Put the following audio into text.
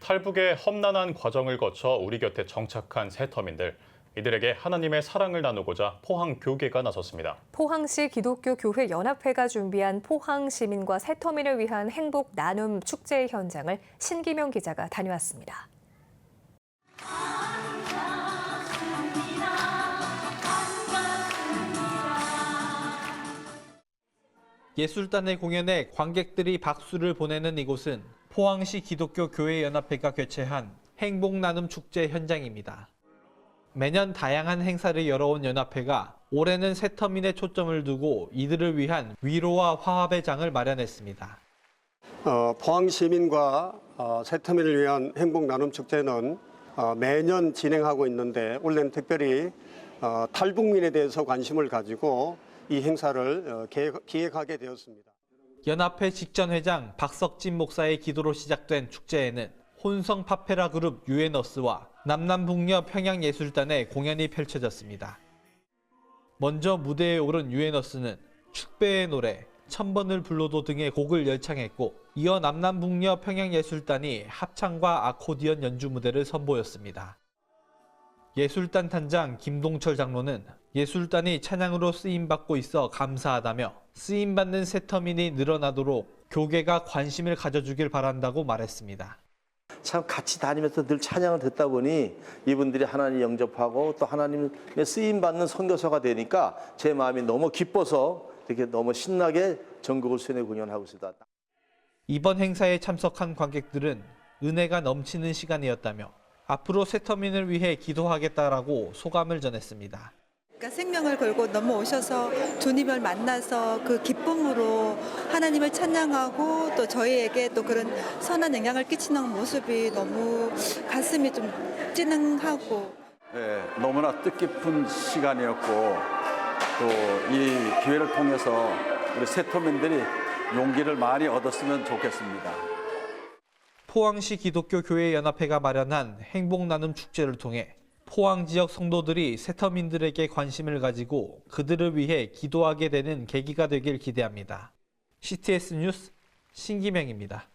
탈북의 험난한 과정을 거쳐 우리 곁에 정착한 새터민들. 이들에게 하나님의 사랑을 나누고자 포항 교계가 나섰습니다. 포항시 기독교 교회 연합회가 준비한 포항 시민과 새터민을 위한 행복 나눔 축제 현장을 신기명 기자가 다녀왔습니다. 예술단의 공연에 관객들이 박수를 보내는 이곳은 포항시 기독교 교회 연합회가 개최한 행복 나눔 축제 현장입니다. 매년 다양한 행사를 열어온 연합회가 올해는 새 터민에 초점을 두고 이들을 위한 위로와 화합의 장을 마련했습니다. 어, 포항 시민과 어, 새 터민을 위한 행복 나눔 축제는 어, 매년 진행하고 있는데 올해는 특별히 어, 탈북민에 대해서 관심을 가지고 이 행사를 어, 계획, 기획하게 되었습니다. 연합회 직전 회장 박석진 목사의 기도로 시작된 축제에는 혼성 파페라 그룹 유에너스와 남남북녀 평양예술단의 공연이 펼쳐졌습니다. 먼저 무대에 오른 유에너스는 축배의 노래 천번을 불러도 등의 곡을 열창했고 이어 남남북녀 평양예술단이 합창과 아코디언 연주 무대를 선보였습니다. 예술단 단장 김동철 장로는 예술단이 찬양으로 쓰임받고 있어 감사하다며 쓰임받는 새터민이 늘어나도록 교계가 관심을 가져주길 바란다고 말했습니다. 참 같이 다니면서 늘 찬양을 듣다 보니 이분들이 하나님 영접하고 또 하나님의 쓰임 받는 선교사가 되니까 제 마음이 너무 기뻐서 이렇게 너무 신나게 전국을 순회 공연하고 있습니다. 이번 행사에 참석한 관객들은 은혜가 넘치는 시간이었다며 앞으로 새터민을 위해 기도하겠다라고 소감을 전했습니다. 그러니까 생명을 걸고 넘어오셔서 주님을 만나서 그 기쁨으로 하나님을 찬양하고 또 저희에게 또 그런 선한 영향을 끼치는 모습이 너무 가슴이 좀 찌능하고 예, 너무나 뜻깊은 시간이었고 또 이 기회를 통해서 우리 세토민들이 용기를 많이 얻었으면 좋겠습니다. 포항시 기독교 교회 연합회가 마련한 행복 나눔 축제를 통해 포항 지역 성도들이 새터민들에게 관심을 가지고 그들을 위해 기도하게 되는 계기가 되길 기대합니다. CTS 뉴스 신기명입니다.